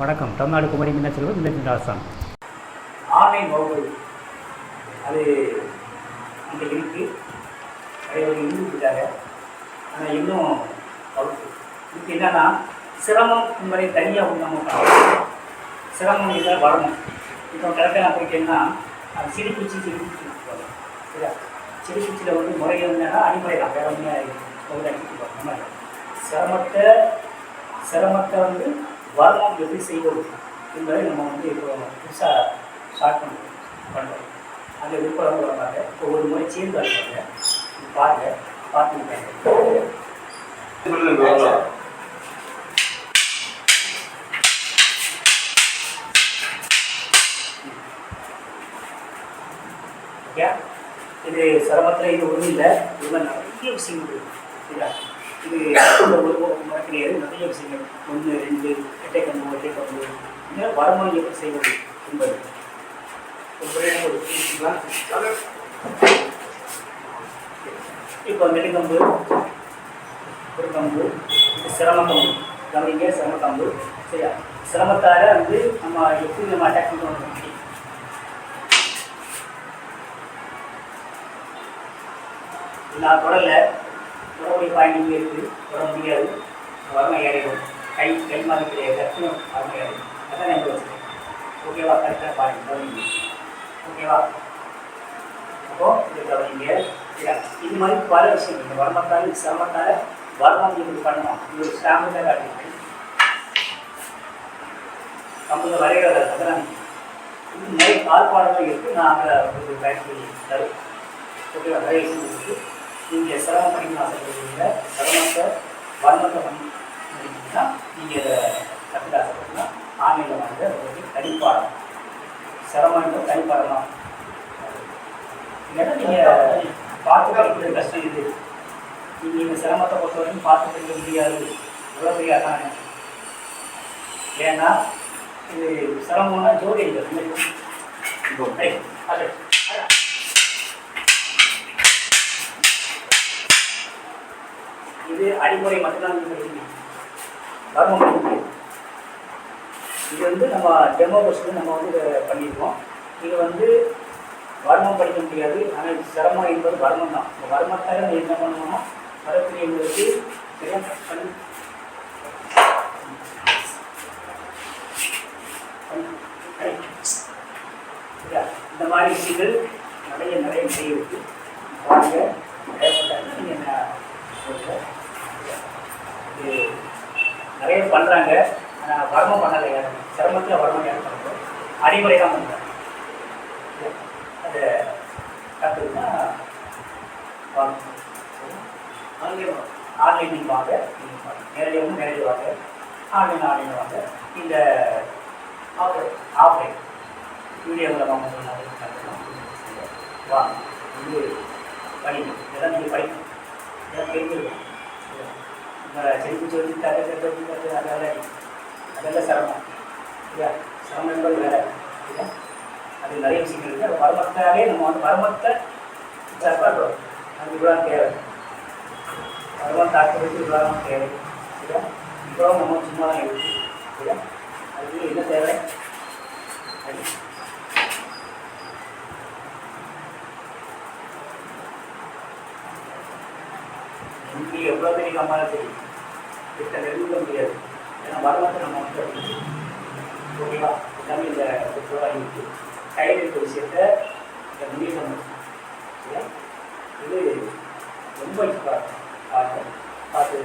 வணக்கம். தமிழ்நாடு குமரி மீனாட்சி மீனாட்சி ஆசான் ஆன்லைன் வகுப்பு. அது அங்கே இருக்குது நிறைய இருந்துட்டாங்க ஆனால் இன்னும் வகுப்பு. இதுக்கு என்னென்னா சிரமம் என்பதை தனியாக ஒன்று நம்ம சிரமம் இல்லை வரணும். இப்போ கரெக்டாக நான் போயிட்டேன்னா அது சிரிப்புச்சி சிரிப்புச்சி சரியா? சிரிப்புச்சியில் வந்து முறை என்னன்னா அடிப்படை தான். வேறு ஒன்றுமே சிரமத்தை சிரமத்தை வந்து வர்ணம் எப்படி செய்வது என்பதை நம்ம வந்து இப்போ புதுசாக ஸ்டார்ட் பண்ணுறோம் பண்ணுறோம் அந்த விருப்பம் வராங்க இப்போ ஒரு முறை சேர்ந்து வராங்க பாருங்க. பார்த்துக்கிட்டாங்க ஓகே? இது சிரமத்தில் இது ஒன்றும் இல்லை. இது மாதிரி நிறைய விஷயங்கள் இருக்குது இது முறை கிடையாது நிறைய விஷயங்கள். ஒன்று ரெண்டு எட்டை கம்பு எட்டை கம்பு. இல்லை வரமொழி எப்படி செய்வது என்பது. இப்போ நெட்டு கம்பு ஒரு கம்பு சிரமக்கம்பு சிரம கவனிங்க சிரம கம்பு. சரியா? சிரமத்தால் வந்து நம்ம எப்படி நம்ம அட்டாக் பண்ணுறோம் நான் தொடரல தொடர்புடைய பாயிண்ட் இருக்கு. இருக்குது தொட முடியாது. வறுமை ஏறிடும் கை கை மாதிரி கிடையாது கஷ்டம் வறுமை ஏறிடும் அதான் எனக்கு வச்சுருக்கேன். ஓகேவா கரெக்டாக பாருங்க. கவனிங்க. ஓகேவா அப்போ இது கவனிங்க. இது மாதிரி பல விஷயம் இந்த வர்மத்தால் சிரமத்தால் வர்மம் இப்படி பண்ணணும் இது ஒரு ஸ்டாம்பில் காட்டிருக்கேன் கம்பெனியில் வரைகிறது? அதெல்லாம் இது நிறைய கால்பாடுகள் இருக்குது நான் அங்கே ஒரு பயன்படுத்தி தரும் ஓகேவா நிறைய விஷயம் இருக்குது நீங்கள் சிரமம் பண்ணிக்கணும் ஆசைப்படுறீங்க சிரமத்தை வர்மத்தை பண்ணிங்கன்னா நீங்கள் இதை கற்றுக்க ஆசைப்பட்டீங்கன்னா ஆன்லைனில் வாங்க உங்களுக்கு தனிப்பாடம் சிரமம் என்பது தனிப்பாடம் தான். இல்லைன்னா நீங்கள் பார்த்து படிக்கிறது கஷ்டம் இது. நீங்கள் இந்த சிரமத்தை பொறுத்த வரைக்கும் பார்த்து படிக்க முடியாது. இவ்வளோ பெரிய அதான் ஏன்னா இது சிரமம்னா ஜோடி இல்லை. ஏய், அது, அடிமுறை மட்டும்தான் நீங்க படிக்கணும். தர்மம் படிக்க முடியாது இது வந்து நம்ம டெமோ கொஸ்டின் நம்ம வந்து பண்ணியிருக்கோம் இது வந்து வர்மம் படிக்க முடியாது. ஆனால் இது சிரமம் என்பது வர்மம் தான். இந்த வர்மத்தால் நம்ம என்ன பண்ணணும்னா வரக்கூடியவங்களுக்கு சரியா பண்ணி இந்த மாதிரி விஷயங்கள் நிறைய நிறைய நிறைய இருக்கு வாங்க தேவைப்பட்டாங்க நீங்கள் என்ன சொல்லுங்க. இது நிறைய பண்ணுறாங்க வர்மம் பண்ணலை யாரும். சிரமத்தில் வர்மம் யாரும் பண்ணுறோம் அடிமுறை தான் பண்ணுறாங்க அதை கற்றுக்கிட்டா ஆன்லைன் ஆன்லைன் வாங்க நீங்கள் வாங்க. நேரடியாகவும் நேரடி வாங்க ஆன்லைன் ஆன்லைன் வாங்க இந்த ஆஃப்லைன் ஆஃப்லைன் வீடியோவில் வாங்க சொன்னாங்க வாங்க. வந்து படிக்கணும் இதெல்லாம் நீங்கள் படிக்கணும் இதெல்லாம் தெரிஞ்சிருக்கும் இந்த சொல்லி சொல்லி தடை தட்டு அதெல்லாம் அதெல்லாம் சிரமம் இல்லையா சிரமம் என்பது வேலை இல்லையா அது நிறைய விஷயங்கள் இருக்குது அது வரமத்தாலே நம்ம வந்து பரமத்தை பண்ணுறோம் அது இவ்வளோ தேவை பரமம் தாக்கிறதுக்கு இவ்வளோ தேவை இல்லையா இவ்வளோ நம்ம சும்மா தான் இருக்குது இல்லையா அதுக்கு என்ன தேவை எவ்வளோ பெரிய கம்மாலும் தெரியும் கிட்ட நெருங்க முடியாது ஏன்னா வரலாற்று நம்ம வந்து ஓகேவா எல்லாமே இந்த புத்தகம் இருக்குது கையில் இருக்கிற விஷயத்தை முடிவு இது ரொம்ப பார்த்து பார்த்து வாழ்க்கை